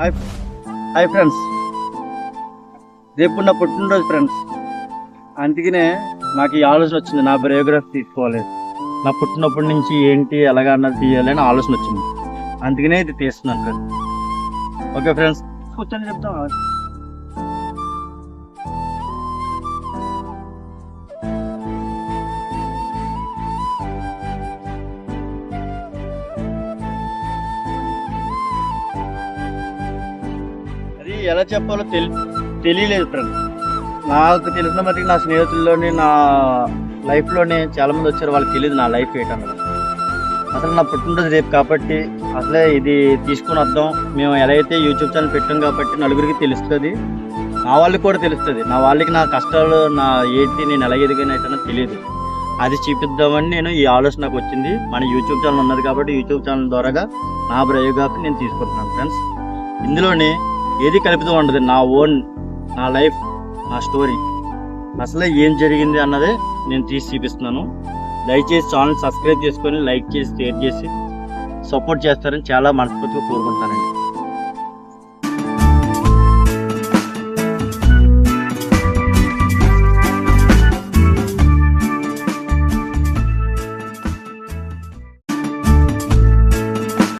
Hi hi friends. రేపు నా పుట్టినరోజు ఫ్రెండ్స్. అందుకనే నాకు ఈ ఆలోచన వచ్చింది నా బయోగ్రఫీ తీసుకోవాలి. నా పుట్టినప్పటి నుంచి ఏంటి ఎలాగా అన్నది తీయాలి అని ఆలోచన వచ్చింది. అందుకనే ఇది తీస్తున్నాను ఫ్రెండ్స్. ఓకే ఫ్రెండ్స్ కూర్చొని చెప్తాం. ఎలా చెప్పాలో తెలి తెలియలేదు ఫ్రెండ్. నాకు తెలిసిన మటుకు నా స్నేహితుల్లోని నా లైఫ్లోనే చాలా మంది వచ్చారు. వాళ్ళకి తెలియదు నా లైఫ్ ఏంటన్నది. అసలు నా పుట్టినరోజు రేపు కాబట్టి అసలే ఇది తీసుకుని వద్దాం. మేము ఎలా అయితే యూట్యూబ్ ఛానల్ పెట్టాం కాబట్టి నలుగురికి తెలుస్తుంది. నా వాళ్ళకి కూడా తెలుస్తుంది. నా వాళ్ళకి నా కష్టాలు నా ఏంటి నేను ఎలా ఎదిగినట్టనో తెలియదు అది చూపిద్దామని నేను ఈ ఆలోచన నాకు వచ్చింది. మన యూట్యూబ్ ఛానల్ ఉన్నది కాబట్టి యూట్యూబ్ ఛానల్ ద్వారాగా నా ప్రయోగాన్ని నేను తీసుకుంటున్నాను ఫ్రెండ్స్. ఇందులోనే ఏది కలుపుతూ ఉండదు. నా ఓన్ నా లైఫ్ నా స్టోరీ. అసలు ఏం జరిగింది అన్నదే నేను తీసి చూపిస్తున్నాను. దయచేసి ఛానల్ సబ్స్క్రైబ్ చేసుకొని లైక్ చేసి షేర్ చేసి సపోర్ట్ చేస్తారని చాలా మనస్ఫూర్తిగా కోరుకుంటానండి